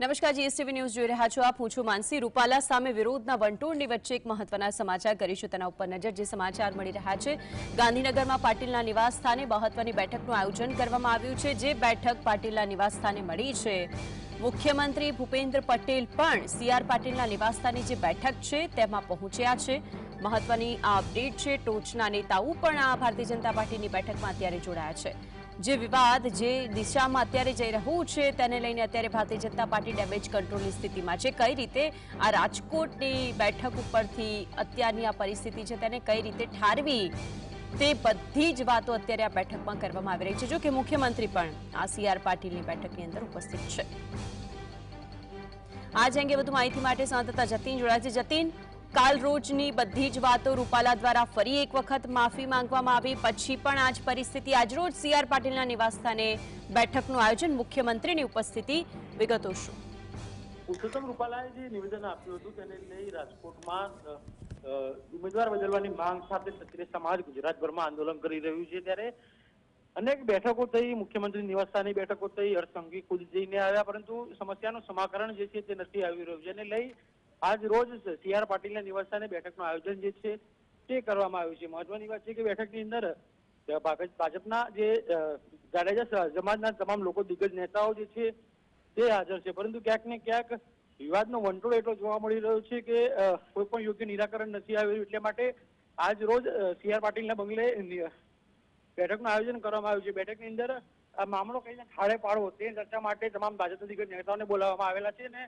નમસ્કાર, GSTV news જોઈ રહ્યા છો આપ. હું છું માનસી રૂપાલા. સામે વિરોધના વંટોળની વચ્ચે એક મહત્વના સમાચાર કરીશું. તેના ઉપર નજર જે સમાચાર મળી રહ્યા છે. ગાંધીનગરમાં પાટીલના નિવાસ સ્થાને મહત્વની બેઠકનું આયોજન કરવામાં આવ્યું છે. જે બેઠક પાટીલના નિવાસ સ્થાને મળી છે. મુખ્યમંત્રી ભૂપેન્દ્ર પટેલ પણ સીઆર પાટીલના નિવાસસ્થાનની જે બેઠક છે, તેમાં પહોંચ્યા છે. મહત્વની આ અપડેટ છે. ટોચના નેતાઓ પણ આ ભારતીય જનતા પાર્ટીની બેઠકમાં અત્યારે જોડાયા છે. જે વિવાદ જે દિશામાં અત્યારે જઈ રહ્યું છે, તેને લઈને અત્યારે ભારતીય જનતા પાર્ટી ડેમેજ કંટ્રોલની સ્થિતિમાં છે. કઈ રીતે આ રાજકોટની બેઠક ઉપરથી અત્યારની આ પરિસ્થિતિ છે, તેને કઈ રીતે ઠારવી તે બધી જ વાતો અત્યારે આ બેઠકમાં કરવામાં આવી રહી છે, જો કે મુખ્યમંત્રી પણ આ સી આર પાટીલની બેઠકની અંદર ઉપસ્થિત છે. આજ અંગે વધુ માહિતી માટે સંવાદદાતા જતીન જોડાય છે. જતીન કાલ રોજની બધી જ વાતો રૂપાલા દ્વારા ફરી એક વખત માફી માંગવામાં આવી. પછી પણ આજ પરિસ્થિતિ આજરોજ સીઆર પાટીલના નિવાસસ્થાને બેઠકનું આયોજન મુખ્યમંત્રીની ઉપસ્થિતિ વિગતો શું પુરુષોત્તમ રૂપાલાએ જે નિવેદન આપ્યું હતું તેને લઈ રાજકોટમાં ઉમેદવાર બદલવાની માંગ સાથે ક્ષત્રિય સમાજ ગુજરાતભરમાં આંદોલન કરી રહ્યું છે ત્યારે અનેક બેઠકો થઈ, મુખ્યમંત્રી નિવાસસ્થાની બેઠકો થઈ હર્ષસંઘવી ખુદ જઈને આવ્યા, પરંતુ સમસ્યાનું સમાકરણ જે છે તે નથી આવી રહ્યું અને લઈ આજ રોજ સી આર પાટીલના નિવાસસ્થાને બેઠકનું આયોજન જે છે, તે કરવામાં આવ્યું છે. મહત્વની વાત છે કે બેઠકની અંદર ભાજપના જે જાડેજા સમાજના તમામ લોકો, દિગ્ગજ નેતાઓ જે છે, તે હાજર છે. પરંતુ ક્યાંક ને ક્યાંક વિવાદનો વંટોળ એટલો જોવા મળી રહ્યો છે કે કોઈ પણ યોગ્ય નિરાકરણ નથી આવ્યું એટલે માટે આજ રોજ સી આર પાટીલના બંગલે બેઠકનું આયોજન કરવામાં આવ્યું છે. બેઠકની અંદર આ મામલો કઈને થાળે પાડવો, તે ચર્ચા માટે તમામ ભાજપના દિગ્ગજ નેતાઓને બોલાવવામાં આવેલા છે અને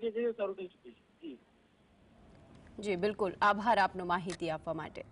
જે શરૂ થઈ ચૂકી છે. જી. બિલકુલ. આભાર આપનો માહિતી આપવા માટે.